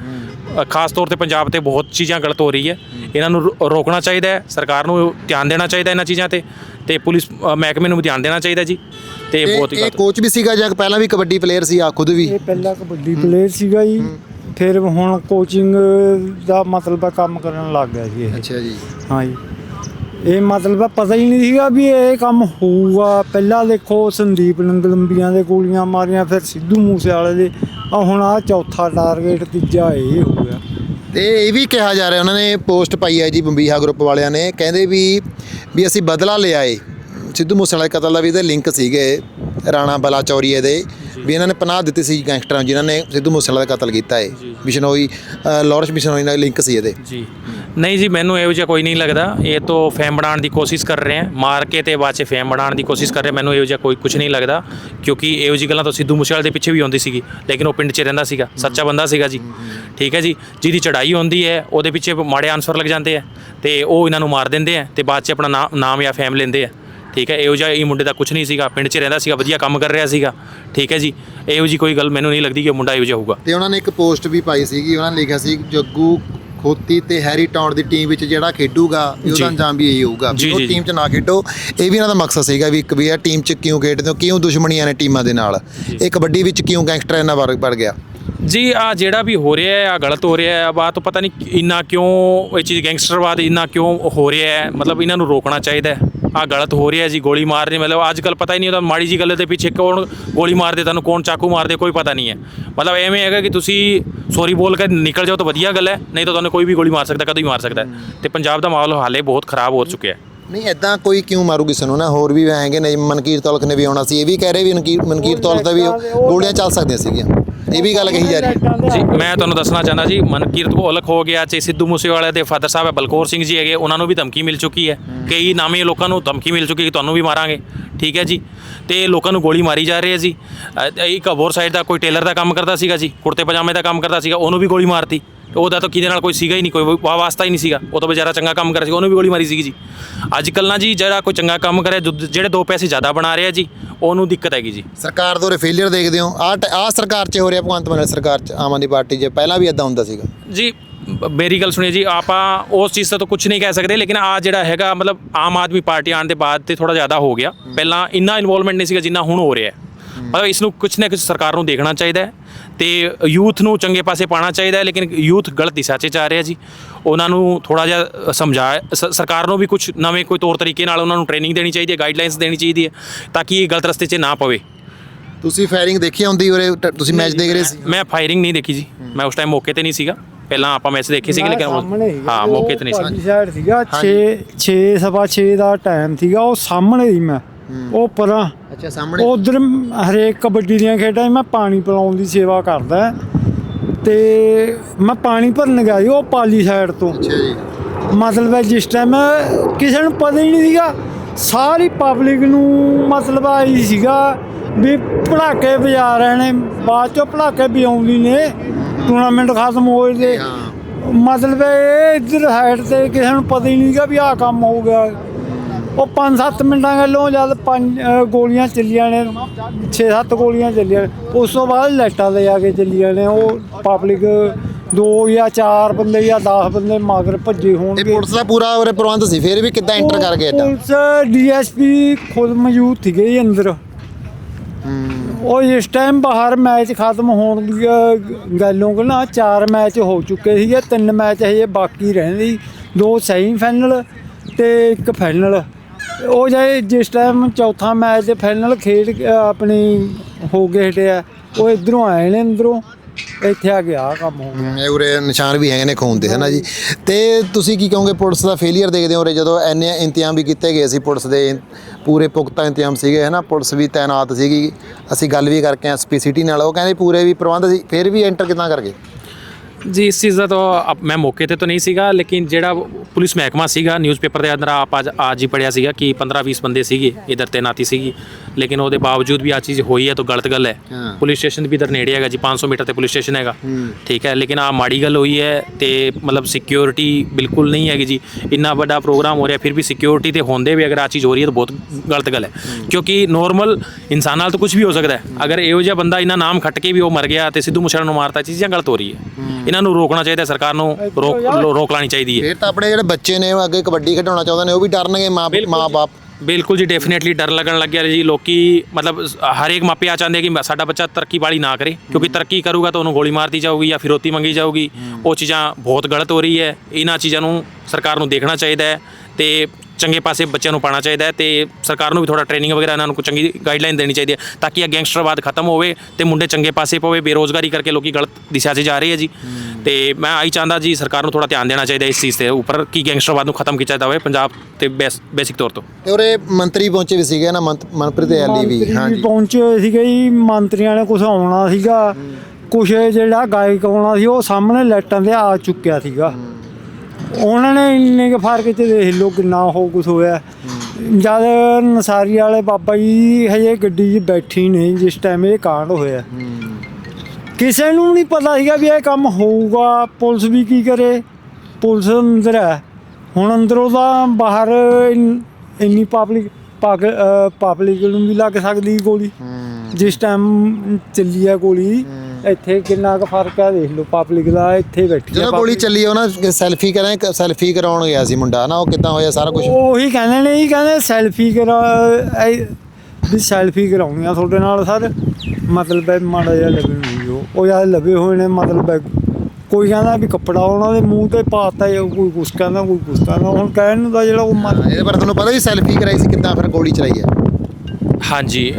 ਅ, ਖਾਸ ਤੌਰ ਤੇ ਪੰਜਾਬ ਤੇ ਬਹੁਤ ਚੀਜ਼ਾਂ ਗਲਤ ਹੋ ਰਹੀ ਹੈ। ਇਹਨਾਂ ਨੂੰ ਰੋ- ਰੋਕਣਾ ਚਾਹੀਦਾ ਹੈ ਸਰਕਾਰ ਨੂੰ ਧਿਆਨ ਦੇਣਾ ਚਾਹੀਦਾ ਇਹਨਾਂ ਚੀਜ਼ਾਂ ਤੇ ਤੇ ਪੁਲਿਸ ਅ, ਮਹਿਕਮੇ ਨੂੰ ਵੀ ਧਿਆਨ ਦੇਣਾ ਚਾਹੀਦਾ ਜੀ ਤੇ ਬਹੁਤ ਹੀ ਇਹ ਗਲਤ। ਕੋਚ ਵੀ ਸੀਗਾ ਜਾਂ ਪਹਿਲਾਂ ਵੀ ਕਬੱਡੀ ਪਲੇਅਰ ਸੀ ਆ ਖੁਦ ਵੀ? ਇਹ ਪਹਿਲਾਂ ਕਬੱਡੀ ਪਲੇਅਰ ਸੀਗਾ ਜੀ। ਫਿਰ ਹੁਣ ਕੋਚਿੰਗ ਦਾ ਮਤਲਬ ਹੈ ਕੰਮ ਕਰਨ ਲੱਗ ਗਿਆ ਜੀ ਇਹ। ਅੱਛਾ ਜੀ। ਹਾਂ ਜੀ। ਇਹ ਮਤਲਬ ਪਤਾ ਹੀ ਨਹੀਂ ਸੀਗਾ ਵੀ ਇਹ ਕੰਮ ਹੋਊਗਾ। ਪਹਿਲਾਂ ਦੇਖੋ ਸੰਦੀਪ ਨੰਗਲੰਬੀਆਂ ਦੇ ਗੋਲੀਆਂ ਮਾਰੀਆਂ ਫਿਰ ਸਿੱਧੂ ਮੂਸੇ ਵਾਲੇ ਦੇ ਆ ਹੁਣ ਆ ਚੌਥਾ ਟਾਰਗੇਟ ਤੀਜਾ ਇਹ ਹੋ ਗਿਆ। ਤੇ ਇਹ ਵੀ ਕਿਹਾ ਜਾ ਰਿਹਾ, ਉਹਨਾਂ ਨੇ ਪੋਸਟ ਪਾਈ ਹੈ ਜੀ ਬੰਬੀਹਾ ਗਰੁੱਪ ਵਾਲਿਆਂ ਨੇ, ਕਹਿੰਦੇ ਵੀ ਵੀ ਅਸੀਂ ਬਦਲਾ ਲਿਆ ਏ। ਸਿੱਧੂ ਮੂਸੇਵਾਲੇ ਕਤਲ ਦਾ ਵੀ ਇਹਦੇ ਲਿੰਕ ਸੀਗੇ, ਰਾਣਾ ਬਲਾਚੌਰੀਏ ਦੇ। ਵੀ ਇਹਨਾਂ ਨੇ ਪਨਾਹ ਦਿੱਤੀ ਸੀ ਗੈਂਗਸਟਰਾਂ ਜਿਨ੍ਹਾਂ ਨੇ ਸਿੱਧੂ ਮੂਸੇਵਾਲੇ ਦਾ ਕਤਲ ਕੀਤਾ ਏ। ਬਿਸ਼ਨੋਈ ਲਾਰੈਂਸ ਬਿਸ਼ਨੋਈ ਨਾਲ ਲਿੰਕ ਸੀ ਇਹਦੇ। ਜੀ। ਨਹੀਂ ਜੀ ਮੈਨੂੰ ਇਹੋ ਜਿਹਾ ਕੋਈ ਨਹੀਂ ਲੱਗਦਾ। ਇਹ ਤੋਂ ਫੇਮ ਬਣਾਉਣ ਦੀ ਕੋਸ਼ਿਸ਼ ਕਰ ਰਹੇ ਹੈ ਮਾਰ ਕੇ ਤੇ ਬਾਅਦ ਚ ਫੇਮ ਬਣਾਉਣ ਦੀ ਕੋਸ਼ਿਸ਼ ਕਰ ਰਹੇ ਮੈਨੂੰ ਇਹੋ ਜਿਹਾ ਕੋਈ ਕੁਝ ਨਹੀਂ ਲੱਗਦਾ ਕਿਉਂਕਿ ਇਹੋ ਜਿਹੀ ਗੱਲਾਂ ਤਾਂ ਸਿੱਧੂ ਮੂਸੇਵਾਲੇ ਦੇ ਪਿੱਛੇ ਵੀ ਆਉਂਦੀ ਸੀਗੀ। ਲੇਕਿਨ ਉਹ ਪਿੰਡ 'ਚ ਰਹਿੰਦਾ ਸੀਗਾ। ਸੱਚਾ ਬੰਦਾ ਸੀਗਾ ਜੀ। ਠੀਕ ਹੈ ਜੀ। ਜਿਹਦੀ ਚੜਾਈ ਹੁੰਦੀ ਹੈ ਉਹਦੇ ਪਿੱਛੇ ਮਾੜੇ ਆਨਸਰ ਲੱਗ ਜਾਂਦੇ ਆ। ਤੇ ਉਹ ਇਹਨਾਂ ਨੂੰ ਮਾਰ ਦਿੰਦੇ ਆ। ਤੇ ਬਾਅਦ ਚ ਆਪਣਾ ਨਾਮ ਜਾਂ ਫੇਮ ਲੈਂਦੇ ਆ। ਠੀਕ ਹੈ ਇਹੋ ਜਿਹਾ ਇਹ ਮੁੰਡੇ ਦਾ ਕੁਝ ਨਹੀਂ ਸੀਗਾ ਪਿੰਡ 'ਚ ਰਹਿੰਦਾ ਸੀਗਾ ਵਧੀਆ ਕੰਮ ਕਰ ਰਿਹਾ ਸੀਗਾ ਠੀਕ ਹੈ ਜੀ ਇਹੋ ਜੀ ਕੋਈ ਗੱਲ ਮੈਨੂੰ ਨਹੀਂ ਲੱਗਦੀ ਕਿ ਉਹ ਮੁੰਡਾ ਇਹੋ ਜਿਹਾ ਹੋਊਗਾ। ਤੇ ਉਹਨਾਂ ਨੇ ਇੱਕ ਪੋਸਟ ਵੀ ਪਾਈ ਸੀਗੀ ਉਹਨਾਂ ਨੇ ਲਿਖਿਆ ਸੀ ਜੱਗੂ ਖੋਤੀ ਤੇ ਹੈਰੀ ਟੌਂਡ ਦੀ ਟੀਮ ਵਿੱਚ ਜਿਹੜਾ ਖੇਡੂਗਾ ਵੀ ਉਹਦਾ। ਅੰਜਾਮ ਵੀ ਇਹੀ ਹੋਊਗਾ ਵੀ ਉਹ। ਟੀਮ 'ਚ ਨਾ ਖੇਡੋ। ਇਹ ਵੀ ਇਹਨਾਂ ਦਾ ਮਕਸਦ ਸੀਗਾ ਵੀ ਇੱਕ ਵੀ ਇਹ ਟੀਮ 'ਚ ਕਿਉਂ ਖੇਡਦੇ ਹੋ ਕਿਉਂ ਦੁਸ਼ਮਣੀਆਂ ਨੇ ਟੀਮਾਂ ਦੇ ਨਾਲ? ਇਹ ਕਬੱਡੀ ਵਿੱਚ ਕਿਉਂ ਗੈਂਗਸਟਰ ਇਹਨਾਂ ਵਰ ਵੜ ਗਿਆ? ਜੀ ਆ ਜਿਹੜਾ ਵੀ ਹੋ ਰਿਹਾ ਹੈ ਆ ਗਲਤ ਹੋ ਰਿਹਾ ਹੈ ਆ ਬਾਤ ਪਤਾ ਨਹੀਂ ਇੰਨਾ ਕਿਉਂ ਇਹ ਚੀਜ਼ ਗੈਂਗਸਟਰਵਾਦ ਇੰਨਾ ਕਿਉਂ ਹੋ ਰਿਹਾ ਹੈ ਮਤਲਬ ਇਹਨਾਂ ਨੂੰ ਰੋਕਣਾ ਚਾਹੀਦਾ ਹੈ। ਆ ਗਲਤ ਹੋ ਰਿਹਾ ਜੀ ਗੋਲੀ ਮਾਰਨੀ ਮਤਲਬ ਅੱਜ ਕੱਲ ਪਤਾ ਹੀ ਨਹੀਂ ਉਹਦਾ ਮਾੜੀ ਜੀ ਗੱਲ ਦੇ ਪਿੱਛੇ ਕੌਣ ਗੋਲੀ ਮਾਰ ਦੇ ਤੁਹਾਨੂੰ ਕੌਣ ਚਾਕੂ ਮਾਰ ਦੇ ਕੋਈ ਪਤਾ ਨਹੀਂ ਹੈ। ਮਤਲਬ ਐਵੇਂ ਹੈਗਾ ਕਿ ਤੁਸੀਂ ਸੌਰੀ ਬੋਲ ਕੇ ਨਿਕਲ ਜਾਓ ਤਾਂ ਵਧੀਆ ਗੱਲ ਹੈ ਨਹੀਂ ਤਾਂ ਤੁਹਾਨੂੰ ਕੋਈ ਵੀ ਗੋਲੀ ਮਾਰ ਸਕਦਾ ਕਦੋਂ ਵੀ ਮਾਰ ਸਕਦਾ ਹੈ। ਤੇ ਪੰਜਾਬ ਦਾ ਮਾਹੌਲ ਹਾਲੇ ਬਹੁਤ ਖਰਾਬ ਹੋ ਚੁੱਕਿਆ ਹੈ। ਨਹੀਂ ਐਦਾਂ ਕੋਈ ਕਿਉਂ ਮਾਰੂ ਕਿਸੇ ਨੂੰ ਨਾ ਹੋਰ ਵੀ ਹੈਗੇ ਨੇ ਮਨਕੀਰ ਤੌਲਖ ਨੇ ਵੀ ਆਉਣਾ ਸੀ ਇਹ ਵੀ ਕਹਿ ਰਹੇ ਵੀ ਮਨਕੀਰ ਮਨਕੀਰ ਤੌਲਖ ਦਾ ਵੀ ਗੋਲੀਆਂ ਚੱਲ ਸਕਦੀਆਂ ਸੀਗੀਆਂ। ਇਹ ਵੀ ਗੱਲ ਕਹੀ ਜਾ ਰਹੀ ਹੈ। ਜੀ ਮੈਂ ਤੁਹਾਨੂੰ ਦੱਸਣਾ ਚਾਹੁੰਦਾ ਜੀ ਮਨਕੀਰਤ ਔਲਖ ਹੋ ਗਿਆ ਚਾਹੇ ਸਿੱਧੂ ਮੂਸੇਵਾਲੇ ਦੇ ਫਾਦਰ ਸਾਹਿਬ ਹੈ ਬਲਕੌਰ ਸਿੰਘ ਜੀ ਹੈਗੇ ਉਹਨਾਂ ਨੂੰ ਵੀ ਧਮਕੀ ਮਿਲ ਚੁੱਕੀ ਹੈ। ਕਈ ਨਾਮੀ ਲੋਕਾਂ ਨੂੰ ਧਮਕੀ ਮਿਲ ਚੁੱਕੀ ਕਿ ਤੁਹਾਨੂੰ ਵੀ ਮਾਰਾਂਗੇ। ਠੀਕ ਹੈ ਜੀ। ਤੇ ਲੋਕਾਂ ਨੂੰ ਗੋਲੀ ਮਾਰੀ ਜਾ ਰਹੀ ਹੈ ਜੀ। ਇੱਕ ਹੋਰ ਸਾਈਡ ਦਾ ਕੋਈ ਟੇਲਰ ਦਾ ਕੰਮ ਕਰਦਾ ਸੀਗਾ ਜੀ ਕੁੜਤੇ ਪਜਾਮੇ ਦਾ ਕੰਮ ਕਰਦਾ ਸੀਗਾ ਉਹਨੂੰ ਵੀ ਗੋਲੀ ਮਾਰਤੀ। ਉਹਦਾ ਤਾਂ ਕਿਹਦੇ ਨਾਲ ਕੋਈ ਸੀਗਾ ਹੀ ਨਹੀਂ ਕੋਈ ਵਾ- ਵਾਸਤਾ ਹੀ ਨਹੀਂ ਸੀਗਾ। ਉਹ ਤਾਂ ਵਿਚਾਰਾ ਚੰਗਾ ਕੰਮ ਕਰ ਰਿਹਾ ਸੀ ਉਹਨੂੰ ਵੀ ਗੋਲੀ ਮਾਰੀ ਸੀਗੀ ਜੀ। ਅੱਜ ਕੱਲ੍ਹ ਨਾ ਜੀ ਜਿਹੜਾ ਕੋਈ ਚੰਗਾ ਕੰਮ ਕਰੇ ਜਿਹੜੇ ਦੋ ਪੈਸੇ ਜ਼ਿਆਦਾ ਬਣਾ ਰਿਹਾ ਜੀ ਉਹਨੂੰ ਦਿੱਕਤ ਹੈਗੀ ਜੀ। ਸਰਕਾਰ ਦੇ ਉਰੇ ਫੇਲਿਅਰ ਦੇਖਦੇ ਹੋ? ਆ ਆ ਸਰਕਾਰ 'ਚ ਹੋ ਰਿਹਾ ਭਗਵੰਤ ਮਾਨ ਸਰਕਾਰ 'ਚ ਆਮ ਆਦਮੀ ਪਾਰਟੀ 'ਚ ਪਹਿਲਾਂ ਵੀ ਇਦਾਂ ਹੁੰਦਾ ਸੀਗਾ। ਜੀ ਬ- ਮੇਰੀ ਗੱਲ ਸੁਣੀਏ ਜੀ ਆਪਾਂ ਉਸ ਚੀਜ਼ ਤੋਂ ਤਾਂ ਕੁਝ ਨਹੀਂ ਕਹਿ ਸਕਦੇ ਲੇਕਿਨ ਆ ਜਿਹੜਾ ਹੈਗਾ ਮਤਲਬ ਆਮ ਆਦਮੀ ਪਾਰਟੀ ਆਉਣ ਦੇ ਬਾਅਦ ਤੇ ਥੋੜਾ ਜ਼ਿਆਦਾ ਹੋ ਗਿਆ। ਪਹਿਲਾਂ ਇੰਨਾ ਇਨਵੋਲਵਮੈਂਟ ਨਹੀਂ ਸੀਗਾ ਜਿੰਨਾ ਹੁਣ ਹੋ ਰਿਹਾ ਹੈ। ਮਤਲਬ ਇਸ ਨੂੰ ਕੁਝ ਨਾ ਕੁਝ ਸਰਕਾਰ ਨੂੰ ਦੇਖਣਾ ਚਾਹੀਦਾ ਹੈ ਤੇ ਯੂਥ ਨੂੰ ਚੰਗੇ ਪਾਸੇ ਪਾਣਾ ਚਾਹੀਦਾ ਹੈ ਲੇਕਿਨ ਯੂਥ ਗਲਤ ਦਿਸ਼ਾ 'ਚ ਜਾ ਰਿਹਾ ਜੀ। ਉਹਨਾਂ ਨੂੰ ਥੋੜਾ ਜਿਹਾ ਸਮਝਾ ਸ- ਸਰਕਾਰ ਨੂੰ ਵੀ ਕੁਝ ਨਵੇਂ ਕੋਈ ਤੌਰ ਤਰੀਕੇ ਨਾਲ ਉਹਨਾਂ ਨੂੰ ਟ੍ਰੇਨਿੰਗ ਦੇਣੀ ਚਾਹੀਦੀ ਹੈ ਗਾਈਡਲਾਈਨਸ ਦੇਣੀ ਚਾਹੀਦੀ ਹੈ ਤਾਂ ਕਿ ਇਹ ਗਲਤ ਰਸਤੇ 'ਚ ਨਾ ਪਵੇ। ਤੁਸੀਂ ਫਾਇਰਿੰਗ ਦੇਖੀ ਹੁੰਦੀ ਉਰੇ ਤੁਸੀਂ ਮੈਚ ਦੇਖ ਰਹੇ ਸੀ? ਮੈਂ ਫਾਇਰਿੰਗ ਨਹੀਂ ਦੇਖੀ ਜੀ। ਮੈਂ ਉਸ ਟਾਈਮ ਮੌਕੇ ਤੇ ਨਹੀਂ ਸੀਗਾ। ਪਹਿਲਾਂ ਆਪਾਂ ਮੈਚ ਦੇਖੇ ਸੀਗੇ ਲੇਕਿਨ ਹਾਂ ਮੌਕੇ ਤੇ ਨਹੀਂ ਸੀ ਸਾਈਡ ਸੀਗਾ 6 6 ਸਵਾ 6 ਦਾ ਟਾਈਮ ਸੀਗਾ ਉਹ ਸਾਹਮਣੇ ਹੀ ਮੈਂ। ਉਹ ਪਰਾਂ ਅੱਛਾ ਸਾਹਮਣੇ। ਉਧਰ ਹਰੇਕ ਕਬੱਡੀ ਦੀਆਂ ਖੇਡਾਂ 'ਚ ਮੈਂ ਪਾਣੀ ਪਿਲਾਉਣ ਦੀ ਸੇਵਾ ਕਰਦਾ ਤੇ ਮੈਂ ਪਾਣੀ ਭਰਨ ਗਿਆ ਸੀ ਉਹ ਪਾਲੀ ਸਾਈਡ ਤੋਂ। ਅੱਛਾ ਜੀ। ਮਤਲਬ ਹੈ ਜਿਸ ਟਾਈਮ ਕਿਸੇ ਨੂੰ ਪਤਾ ਹੀ ਨਹੀਂ ਸੀਗਾ ਸਾਰੀ ਪਬਲਿਕ ਨੂੰ ਮਤਲਬ ਆਈ ਸੀਗਾ ਵੀ ਪੜਾਕੇ ਵਜਾ ਰਹੇ ਨੇ ਬਾਅਦ ਚੋਂ ਪੜਾਕੇ ਵੀ ਆਉਂਦੀ ਨੇ ਟੂਰਨਾਮੈਂਟ ਖਤਮ ਹੋ ਹਾਂ ਮਤਲਬ ਇਹ ਇੱਧਰ ਸਾਈਡ ਤੇ ਕਿਸੇ ਨੂੰ ਪਤਾ ਹੀ ਨਹੀਂ ਸੀਗਾ ਵੀ ਆਹ ਕੰਮ ਹੋ ਗਿਆ। ਉਹ 5-7 ਮਿੰਟਾਂ ਗੱਲੋਂ ਜਦ ਪੰਜ ਗੋਲੀਆਂ ਚੱਲੀਆਂ ਨੇ 6-7 ਗੋਲੀਆਂ ਚੱਲੀਆਂ ਨੇ। ਉਸ ਤੋਂ ਬਾਅਦ ਲਾਈਟਾਂ ਦੇ ਆ ਕੇ ਚੱਲੀਆਂ ਨੇ ਉਹ ਪਬਲਿਕ ਦੋ ਜਾਂ ਚਾਰ ਬੰਦੇ ਜਾਂ 10 ਬੰਦੇ ਮਗਰ ਭੱਜੇ ਇਹ ਹੋਣਗੇ ਪੁਲਿਸ ਦਾ ਪੂਰਾ ਉਰੇ ਪ੍ਰਬੰਧ ਸੀ ਫਿਰ ਵੀ ਕਿੱਦਾਂ ਐਂਟਰ ਕਰ ਗਏ ਏਦਾਂ ਪੁਲਿਸ ਡੀਐਸਪੀ ਖੁਦ ਮੌਜੂਦ ਸੀਗੇ ਜੀ ਅੰਦਰ। ਉਹ ਇਸ ਟਾਈਮ ਬਾਹਰ ਮੈਚ ਖਤਮ ਹੋਣ ਦੀ ਅ, ਗੱਲੋਂ ਕਿ ਨਾ ਚਾਰ ਮੈਚ ਹੋ ਚੁੱਕੇ ਸੀਗੇ ਤਿੰਨ ਮੈਚ ਹਜੇ ਬਾਕੀ ਰਹਿੰਦੇ ਸੀ ਦੋ ਸੈਮੀ ਫਾਈਨਲ ਤੇ ਇੱਕ ਫਾਈਨਲ ਉਹ ਜੇ ਜਿਸ ਟਾਈਮ ਚੌਥਾ ਮੈਚ ਤੇ ਫਾਈਨਲ ਖੇਡ ਕੇ, ਆਪਣੀ ਹੋ ਕੇ ਹਟਿਆ ਉਹ ਇਧਰੋਂ ਆਏ ਨੇ ਅੰਦਰੋਂ ਇੱਥੇ ਆ ਗਿਆ ਕੰਮ ਹੋ ਗਿਆ। ਇਹ ਉਰੇ ਨਿਸ਼ਾਨ ਵੀ ਹੈਗੇ ਨੇ ਖੂਨ ਦੇ ਹਨਾ ਜੀ? ਤੇ ਤੁਸੀਂ ਕੀ ਕਹੋਗੇ ਪੁਲਿਸ ਦਾ ਫੇਲਿਅਰ ਦੇਖਦੇ ਹੋ ਉਰੇ ਜਦੋਂ ਐਨੇ ਇੰਤਜ਼ਾਮ ਵੀ ਕੀਤੇ ਗਏ ਸੀ ਪੁਲਿਸ ਦੇ ਪੂਰੇ ਪੁਖਤਾ ਇੰਤਜ਼ਾਮ ਸੀਗੇ ਹਨਾ? ਪੁਲਿਸ ਵੀ ਤਾਇਨਾਤ ਸੀਗੀ। ਅਸੀਂ ਗੱਲ ਵੀ ਕਰਕੇ ਐਸਪੀ ਸਿਟੀ ਨਾਲ ਉਹ ਕਹਿੰਦੇ ਪੂਰੇ ਵੀ ਪ੍ਰਬੰਧ ਸੀ ਫਿਰ ਵੀ ਐਂਟਰ ਕਿਦਾਂ ਕਰ ਗਏ? ਜੀ ਇਸ ਚੀਜ਼ ਦਾ ਤਾਂ ਮੈਂ ਮੌਕੇ ਤੇ ਤਾਂ ਨਹੀਂ ਸੀਗਾ ਲੇਕਿਨ ਜਿਹੜਾ ਪੁਲਿਸ ਮਹਿਕਮਾ ਸੀਗਾ ਨਿਊਜ਼ਪੇਪਰ ਦੇ ਅੰਦਰ ਆਪ ਅੱਜ ਅੱਜ ਹੀ ਪੜਿਆ ਸੀਗਾ ਕਿ 15-20 ਬੰਦੇ ਸੀਗੇ ਇਧਰ ਤੈਨਾਤੀ ਸੀਗੀ। ਲੇਕਿਨ ਉਹਦੇ ਬਾਵਜੂਦ ਵੀ ਆ ਚੀਜ਼ ਹੋਈ ਹੈ ਤਾਂ ਗਲਤ ਗੱਲ ਹੈ। ਹਾਂ। ਪੁਲਿਸ ਸਟੇਸ਼ਨ ਵੀ ਇਧਰ ਨੇੜੇ ਹੈਗਾ ਜੀ 500 ਮੀਟਰ ਤੇ ਪੁਲਿਸ ਸਟੇਸ਼ਨ ਹੈਗਾ। ਠੀਕ ਹੈ ਲੇਕਿਨ ਆ ਮਾੜੀ ਗੱਲ ਹੋਈ ਹੈ ਤੇ ਮਤਲਬ ਸਿਕਿਉਰਿਟੀ ਬਿਲਕੁਲ ਨਹੀਂ ਹੈਗੀ ਜੀ। ਇੰਨਾ ਵੱਡਾ ਪ੍ਰੋਗਰਾਮ ਹੋ ਰਿਹਾ ਫਿਰ ਵੀ ਸਿਕਿਉਰਿਟੀ ਤੇ ਹੁੰਦੇ ਵੀ ਅਗਰ ਆ ਚੀਜ਼ ਹੋ ਰਹੀ ਹੈ ਤਾਂ ਬਹੁਤ ਗਲਤ ਗੱਲ ਹੈ। ਕਿਉਂਕਿ ਨੋਰਮਲ ਇਨਸਾਨ ਨਾਲ ਤਾਂ ਕੁਝ ਵੀ ਹੋ ਸਕਦਾ ਹੈ। ਅਗਰ ਇਹੋ ਜਿਹਾ ਬੰਦਾ ਇੰਨਾ ਨਾਮ ਖੱਟ ਕੇ ਵੀ ਉਹ ਮਰ ਗਿਆ ਤੇ ਸਿੱਧੂ ਮੂਸੇਵਾਲੇ ਨੂੰ ਮਾਰਤਾ ਚੀਜ਼ਾਂ ਗਲਤ ਹੋ ਰਹੀ ਹੈ। ਇਹਨਾਂ ਨੂੰ ਰੋਕਣਾ ਚਾਹੀਦਾ ਸਰਕਾਰ ਨੂੰ ਰੋਕ ਰੋਕ ਲਾਣੀ ਚਾਹੀਦੀ ਹੈ। ਫਿਰ ਤਾਂ ਆਪਣੇ ਜਿਹੜੇ ਬੱਚੇ ਨੇ ਉਹ ਅੱਗੇ ਕਬੱਡੀ ਖਿਡਾਉਣਾ ਚਾਹੁੰਦੇ ਨੇ ਉਹ ਵੀ ਡਰਨਗੇ ਮਾਂ ਮਾਂ ਬਾਪ। ਬਿਲਕੁਲ ਜੀ ਡੈਫੀਨੇਟਲੀ ਡਰ ਲੱਗਣ ਲੱਗਿਆ ਜੀ। ਲੋਕੀ ਮਤਲਬ ਹਰ ਇੱਕ ਮਾਪੇ ਆ ਚਾਹੁੰਦੇ ਕਿ ਸਾਡਾ ਬੱਚਾ ਤਰੱਕੀ ਵਾਲੀ ਨਾ ਕਰੇ ਕਿਉਂਕਿ ਤਰੱਕੀ ਕਰੂਗਾ ਤਾਂ ਉਹਨੂੰ ਗੋਲੀ ਮਾਰਦੀ ਜਾਊਗੀ ਜਾਂ ਫਿਰੋਤੀ ਮੰਗੀ ਜਾਊਗੀ। ਉਹ ਚੀਜ਼ਾਂ ਬਹੁਤ ਗਲਤ ਹੋ ਰਹੀ ਹੈ। ਇਹਨਾਂ ਚੀਜ਼ਾਂ ਨੂੰ ਸਰਕਾਰ ਨੂੰ ਦੇਖਣਾ ਚਾਹੀਦਾ ਹੈ ਤੇ ਚੰਗੇ ਪਾਸੇ ਬੱਚਿਆਂ ਨੂੰ ਪਾਣਾ ਚਾਹੀਦਾ ਹੈ ਤੇ ਸਰਕਾਰ ਨੂੰ ਵੀ ਥੋੜਾ ਟ੍ਰੇਨਿੰਗ ਵਗੈਰਾ ਇਹਨਾਂ ਨੂੰ ਕੋਈ ਚੰਗੀ ਗਾਈਡਲਾਈਨ ਦੇਣੀ ਚਾਹੀਦੀ ਹੈ ਤਾਂ ਕਿ ਇਹ ਗੈਂਗਸਟਰਵਾਦ ਖਤਮ ਹੋਵੇ ਤੇ ਮੁੰਡੇ ਚੰਗੇ ਪਾਸੇ ਪਵੇ ਬੇਰੋਜ਼ਗਾਰੀ ਕਰਕੇ ਲੋਕੀ ਗਲਤ ਦਿਸ਼ਾ 'ਚ ਜਾ ਰਹੇ ਹੈ ਜੀ। ਤੇ ਮੈਂ ਆਈ ਚਾਹੁੰਦਾ ਜੀ ਸਰਕਾਰ ਨੂੰ ਥੋੜਾ ਧਿਆਨ ਦੇਣਾ ਚਾਹੀਦਾ ਇਸ ਚੀਜ਼ ਤੇ ਉੱਪਰ ਕਿ ਗੈਂਗਸਟਰਵਾਦ ਨੂੰ ਖਤਮ ਕੀਤਾ ਜਾਵੇ ਪੰਜਾਬ ਤੇ ਬੇਸਿਕ ਤੌਰ ਤੋਂ। ਤੇ ਉਰੇ ਮੰਤਰੀ ਪਹੁੰਚੇ ਵੀ ਸੀਗੇ ਨਾ ਮੰਤ- ਮਨਪ੍ਰੀਤ ਐਲੀ ਵੀ। ਹਾਂਜੀ ਪਹੁੰਚੇ ਹੋਏ ਸੀਗੇ ਜੀ ਮੰਤਰੀਆਂ ਨੇ ਕੁਝ ਆਉਣਾ ਸੀਗਾ ਕੁਝ ਜਿਹੜਾ ਗਾਇਕ ਆਉਣਾ ਸੀ ਉਹ ਸਾਹਮਣੇ ਲਾਈਟਾਂ ਤੇ ਆ ਚੁੱਕਿਆ ਸੀਗਾ। ਉਹਨਾਂ ਨੇ ਇੰਨੇ ਕੁ ਫ਼ਰਕ ਚ ਦੇਖ ਲਓ ਕਿੰਨਾ ਹੋ ਕੁਝ ਹੋਇਆ। ਜਦ ਨਸਾਰੀ ਵਾਲੇ ਬਾਬਾ ਜੀ ਹਜੇ ਗੱਡੀ 'ਚ ਬੈਠੀ ਨਹੀਂ ਜਿਸ ਟਾਈਮ ਇਹ ਕਾਂਡ ਹੋਇਆ। ਕਿਸੇ ਨੂੰ ਨਹੀਂ ਪਤਾ ਸੀਗਾ ਵੀ ਇਹ ਕੰਮ ਹੋਊਗਾ ਪੁਲਿਸ ਵੀ ਕੀ ਕਰੇ? ਪੁਲਿਸ ਅੰਦਰ ਹੈ। ਹੁਣ ਅੰਦਰੋਂ ਤਾਂ ਬਾਹਰ ਇੰਨ- ਇੰਨੀ ਪਬਲਿਕ ਪਬਲਿਕ ਨੂੰ ਵੀ ਲੱਗ ਸਕਦੀ ਗੋਲੀ। ਜਿਸ ਟਾਈਮ ਚੱਲੀ ਆ ਗੋਲੀ। ਇੱਥੇ ਕਿੰਨਾ ਕੁ ਫ਼ਰਕ ਆ ਦੇਖ ਲਓ ਪਬਲਿਕ ਦਾ ਇੱਥੇ ਬੈਠੀ ਜਦੋਂ ਗੋਲੀ। ਚੱਲੀ ਉਹ ਨਾ ਸੈਲਫੀ ਕਰਾਂ ਸੈਲਫੀ ਕਰਾਉਣ ਗਿਆ ਸੀ ਮੁੰਡਾ ਨਾ ਉਹ ਕਿੱਦਾਂ ਹੋਇਆ ਸਾਰਾ ਕੁਝ ਉਹੀ ਕਹਿੰਦੇ ਨੇ ਜੀ ਕਹਿੰਦੇ ਸੈਲਫੀ ਕਰਾ ਇਹ ਵੀ ਸੈਲਫੀ ਕਰਾਉਣੀ ਆ ਤੁਹਾਡੇ ਨਾਲ ਸਰ। ਮਤਲਬ ਹੈ ਮਾੜਾ ਜਿਹਾ ਲੱਗੇ ਨਹੀਂ ਉਹ। ਉਹ ਜਦ ਲੱਗੇ ਹੋਏ ਨੇ ਮਤਲਬ ਹੈ ਕੋਈ ਕਹਿੰਦਾ ਵੀ ਕੱਪੜਾ ਉਹਨਾਂ ਦੇ ਮੂੰਹ ਤੇ ਪਾਤਾ ਜਾਂ ਕੋਈ ਕੁਛ ਕਹਿੰਦਾ ਕੋਈ ਕੁਛ ਕਹਿੰਦਾ ਹੁਣ ਕਹਿਣ ਨੂੰ ਤਾਂ ਜਿਹੜਾ ਉਹ ਮਰ ਇਹਦੇ ਬਾਰੇ ਤੁਹਾਨੂੰ ਪਤਾ ਵੀ ਸੈਲਫੀ ਕਰਾਈ ਸੀ ਕਿੱਦਾਂ ਫਿਰ ਗੋਲੀ ਚਲਾਈ ਹੈ ਹਾਂਜੀ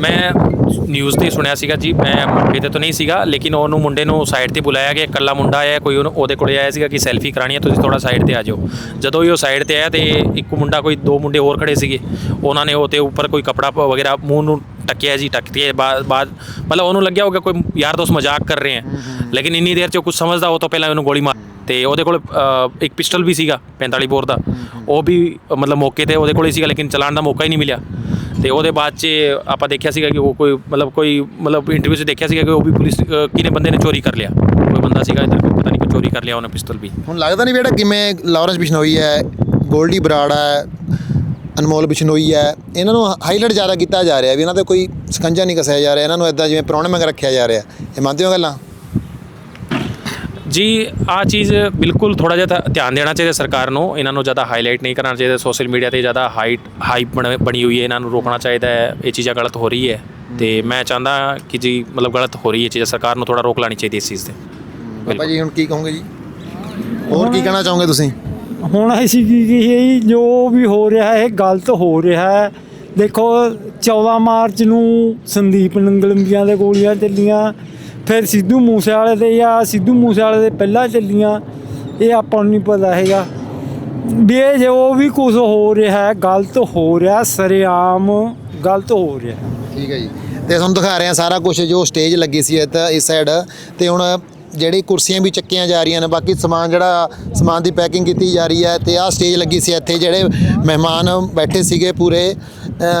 ਮੈਂ ਨਿਊਜ਼ ਤੇ ਸੁਣਿਆ ਸੀਗਾ ਜੀ। ਮੈਂ ਮੌਕੇ ਤੇ ਤਾਂ ਨਹੀਂ ਸੀਗਾ ਲੇਕਿਨ ਉਹਨੂੰ ਮੁੰਡੇ ਨੂੰ ਸਾਈਡ ਤੇ ਬੁਲਾਇਆ ਗਿਆ ਇਕੱਲਾ ਮੁੰਡਾ ਆਇਆ ਕੋਈ ਉਹਨੂੰ ਉਹਦੇ ਕੋਲੇ ਆਇਆ ਸੀਗਾ ਕਿ ਸੈਲਫੀ ਕਰਾਣੀ ਹੈ ਤੁਸੀਂ ਥੋੜਾ ਸਾਈਡ ਤੇ ਆ ਜਾਓ। ਜਦੋਂ ਹੀ ਉਹ ਸਾਈਡ ਤੇ ਆਇਆ ਤੇ ਇੱਕ ਮੁੰਡਾ ਕੋਈ ਦੋ ਮੁੰਡੇ ਹੋਰ ਖੜੇ ਸੀਗੇ। ਉਹਨਾਂ ਨੇ ਉਹ ਤੇ ਉੱਪਰ ਕੋਈ ਕਪੜਾ ਪ- ਵਗੈਰਾ ਮੂੰਹ ਨੂੰ ਟੱਕਿਆ ਜੀ ਟੱਕਤੇ ਬਾਅਦ ਬਾਅਦ ਮਤਲਬ ਉਹਨੂੰ ਲੱਗਿਆ ਹੋਗਾ ਕੋਈ ਯਾਰ ਦੋਸਤ ਮਜ਼ਾਕ ਕਰ ਰਹੇ ਹੈ ਲੇਕਿਨ ਇੰਨੀ ਦੇਰ ਚ ਉਹ ਕੁਝ ਸਮਝਦਾ ਉਹ ਤੋਂ ਪਹਿਲਾਂ ਉਹਨੂੰ ਗੋਲੀ ਮਾਰ ਤੇ ਉਹਦੇ ਕੋਲ ਅ, ਇੱਕ ਪਿਸਟਲ ਵੀ ਸੀਗਾ 45 ਬੋਰ ਦਾ। ਉਹ ਵੀ ਅ, ਮਤਲਬ ਮੌਕੇ ਤੇ ਉਹਦੇ ਕੋਲ ਹੀ ਸੀਗਾ ਲੇਕਿਨ ਚਲਾਉਣ ਦਾ ਮੌਕਾ ਹੀ ਨਹੀਂ ਮਿਲਿਆ। ਤੇ ਉਹਦੇ ਬਾਅਦ ਚ ਆਪਾਂ ਦੇਖਿਆ ਸੀਗਾ ਕਿ ਉਹ ਕੋਈ ਮਤਲਬ ਕੋਈ ਮਤਲਬ ਇੰਟਰਵਿਊ 'ਚ ਦੇਖਿਆ ਸੀਗਾ ਕਿ ਉਹ ਵੀ ਪੁਲਿਸ ਅ, ਬੰਦੇ ਨੇ ਚੋਰੀ ਕਰ ਲਿਆ। ਕੋਈ ਬੰਦਾ ਸੀਗਾ ਇੱਧਰ ਕੋਈ ਪਤਾ ਨਹੀਂ ਕੋਈ ਚੋਰੀ ਕਰ ਲਿਆ ਉਹਨੇ ਪਿਸਤਲ ਵੀ। ਹੁਣ ਲੱਗਦਾ ਨਹੀਂ ਬੇਟਾ ਕਿਵੇਂ ਲਾਰੈਂਸ ਬਿਸ਼ਨੋਈ ਹੈ ਗੋਲਡੀ ਬਰਾੜ ਹੈ ਅਨਮੋਲ ਬਿਸ਼ਨੋਈ ਹੈ ਇਹਨਾਂ ਨੂੰ ਹਾਈਲਾਈਟ ਜ਼ਿਆਦਾ ਕੀਤਾ ਜਾ ਰਿਹਾ ਵੀ ਇਹਨਾਂ ਤੇ ਕੋਈ ਸਕੰਜਾ ਨਹੀਂ ਕਸਿਆ ਜਾ ਰਿਹਾ ਇਹਨਾਂ ਨੂੰ ਇਦਾਂ ਜਿਵੇਂ ਪ੍ਰਾਹੁਣੇ ਮੰਗ ਰੱਖਿਆ ਜਾ ਰਿਹਾ। ਇਹ ਮੰਨਦੇ ਹੋ ਗੱਲਾਂ? ਜੀ ਆ ਚੀਜ਼ ਬਿਲਕੁਲ ਥੋੜਾ ਜਿਹਾ ਤਾਂ ਧਿਆਨ ਦੇਣਾ ਚਾਹੀਦਾ ਸਰਕਾਰ ਨੂੰ। ਇਹਨਾਂ ਨੂੰ ਜ਼ਿਆਦਾ ਹਾਈਲਾਈਟ ਨਹੀਂ ਕਰਨਾ ਚਾਹੀਦਾ। ਸੋਸ਼ਲ ਮੀਡੀਆ ਤੇ ਜ਼ਿਆਦਾ ਹਾਈਟ ਹਾਈਪ ਬਣੀ ਹੋਈ ਹੈ। ਇਹਨਾਂ ਨੂੰ ਰੋਕਣਾ ਚਾਹੀਦਾ ਹੈ। ਇਹ ਚੀਜ਼ਾਂ ਗਲਤ ਹੋ ਰਹੀ ਹੈ। ਤੇ ਮੈਂ ਚਾਹੁੰਦਾ ਕਿ ਜੀ ਮਤਲਬ ਗਲਤ ਹੋ ਰਹੀ ਹੈ ਚੀਜ਼ਾਂ। ਸਰਕਾਰ ਨੂੰ ਥੋੜਾ ਰੋਕ ਲਾਣੀ ਚਾਹੀਦੀ ਇਸ ਚੀਜ਼ ਤੇ। ਬਾਬਾ ਜੀ ਹੁਣ ਕੀ ਕਹੋਗੇ ਜੀ? ਹੋਰ ਕੀ ਕਹਿਣਾ ਚਾਹੋਗੇ ਤੁਸੀਂ? ਹੁਣ ਅਸੀਂ ਕੀ ਕਹੀਏ ਜੀ, ਜੋ ਵੀ ਹੋ ਰਿਹਾ ਹੈ ਇਹ ਗਲਤ ਹੋ ਰਿਹਾ ਹੈ। ਦੇਖੋ 14 ਮਾਰਚ ਨੂੰ ਸੰਦੀਪ ਨੰਗਲੰਬੀਆਂ ਦੇ ਗੋਲੀਆਂ ਚੱਲੀਆਂ। ਫਿਰ ਸਿੱਧੂ ਮੂਸੇ ਵਾਲੇ ਦੇ ਜਾਂ ਸਿੱਧੂ ਮੂਸੇ ਵਾਲੇ ਦੇ ਪਹਿਲਾਂ ਚੱਲੀਆਂ, ਇਹ ਆਪਾਂ ਨੂੰ ਨਹੀਂ ਪਤਾ ਹੈਗਾ। ਵੀ ਇਹ ਜੋ ਵੀ ਕੁਝ ਹੋ ਰਿਹਾ ਹੈ, ਗਲਤ ਹੋ ਰਿਹਾ, ਸਰੇਆਮ ਗਲਤ ਹੋ ਰਿਹਾ ਠੀਕ ਹੈ ਜੀ। ਤੇ ਤੁਹਾਨੂੰ ਦਿਖਾ ਰਹੇ ਹਾਂ ਸਾਰਾ ਕੁਝ ਜੋ ਸਟੇਜ ਲੱਗੀ ਸੀ ਇੱਥੇ, ਇਸ ਸਾਈਡ ਤੇ ਹੁਣ ਜਿਹੜੀ ਕੁਰਸੀਆਂ ਵੀ ਚੱਕੀਆਂ ਜਾ ਰਹੀਆਂ ਨੇ, ਬਾਕੀ ਸਮਾਨ ਜਿਹੜਾ, ਸਮਾਨ ਦੀ ਪੈਕਿੰਗ ਕੀਤੀ ਜਾ ਰਹੀ ਹੈ। ਤੇ ਆਹ ਸਟੇਜ ਲੱਗੀ ਸੀ ਇੱਥੇ, ਜਿਹੜੇ ਮਹਿਮਾਨ ਬੈਠੇ ਸੀਗੇ ਪੂਰੇ।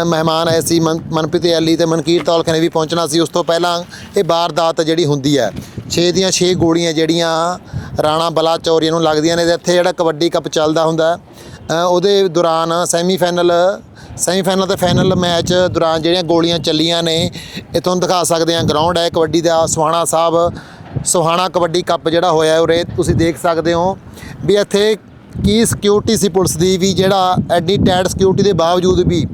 ਮਹਿਮਾਨ ਆਏ ਸੀ, ਮਨ- ਮਨਪ੍ਰੀਤ ਐਲੀ ਤੇ ਮਨਕੀਰ ਤੌਲਖ ਨੇ ਵੀ ਪਹੁੰਚਣਾ ਸੀ। ਉਸ ਤੋਂ ਪਹਿਲਾਂ ਇਹ ਵਾਰਦਾਤ ਜਿਹੜੀ ਹੁੰਦੀ ਹੈ 6 ਦੀਆਂ 6 ਗੋਲੀਆਂ ਜਿਹੜੀਆਂ ਰਾਣਾ ਬਲਾ ਚੌਰੀਆਂ ਨੂੰ ਲੱਗਦੀਆਂ ਨੇ ਤੇ ਇੱਥੇ ਜਿਹੜਾ ਕਬੱਡੀ ਕੱਪ ਚੱਲਦਾ ਹੁੰਦਾ ਉਹਦੇ ਦੌਰਾਨ ਸੈਮੀਫਾਈਨਲ ਸੈਮੀਫਾਈਨਲ ਤੇ ਫਾਈਨਲ ਮੈਚ ਦੌਰਾਨ ਜਿਹੜੀਆਂ ਗੋਲੀਆਂ ਚੱਲੀਆਂ ਨੇ, ਇਹ ਤੁਹਾਨੂੰ ਦਿਖਾ ਸਕਦੇ ਹਾਂ। ਗਰਾਊਂਡ ਹੈ ਕਬੱਡੀ ਦਾ, ਸੁਹਾਣਾ ਸਾਹਿਬ, ਸੁਹਾਣਾ ਕਬੱਡੀ ਕੱਪ ਜਿਹੜਾ ਹੋਇਆ ਉਰੇ ਤੁਸੀਂ ਦੇਖ ਸਕਦੇ ਹੋ ਵੀ ਇੱਥੇ ਕੀ ਸਿਕਿਉਰਿਟੀ ਸੀ ਪੁਲਿਸ ਦੀ ਵੀ ਜਿਹੜਾ ਐਡੀ ਟਾਈਟ ਸਿਕਿਉਰਿਟੀ ਦੇ ਬਾਵਜੂਦ ਵੀ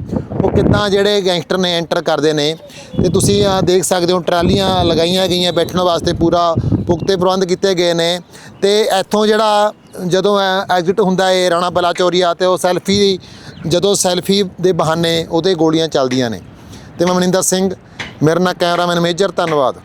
ਉਹ ਕਿੱਦਾਂ ਜਿਹੜੇ ਗੈਂਗਸਟਰ ਨੇ ਐਂਟਰ ਕਰਦੇ ਨੇ, ਤੇ ਤੁਸੀਂ ਆਹ ਦੇਖ ਸਕਦੇ ਹੋ ਟਰਾਲੀਆਂ ਲਗਾਈਆਂ ਗਈਆਂ ਬੈਠਣ ਵਾਸਤੇ ਪੂਰਾ, ਪੁਖਤੇ ਪ੍ਰਬੰਧ ਕੀਤੇ ਗਏ ਨੇ, ਤੇ ਇੱਥੋਂ ਜਿਹੜਾ ਜਦੋਂ ਐਗਜ਼ਿਟ ਹੁੰਦਾ ਏ ਰਾਣਾ ਬਲਾਚੌਰੀਆ ਤੇ ਉਹ ਸੈਲਫੀ ਜਦੋਂ ਸੈਲਫੀ ਦੇ ਬਹਾਨੇ ਉਹਦੇ ਗੋਲੀਆਂ ਚੱਲਦੀਆਂ ਨੇ। ਤੇ ਮੈਂ ਮਨਿੰਦਰ ਸਿੰਘ, ਮੇਰੇ ਨਾਲ ਕੈਮਰਾਮੈਨ ਮੇਜਰ, ਧੰਨਵਾਦ।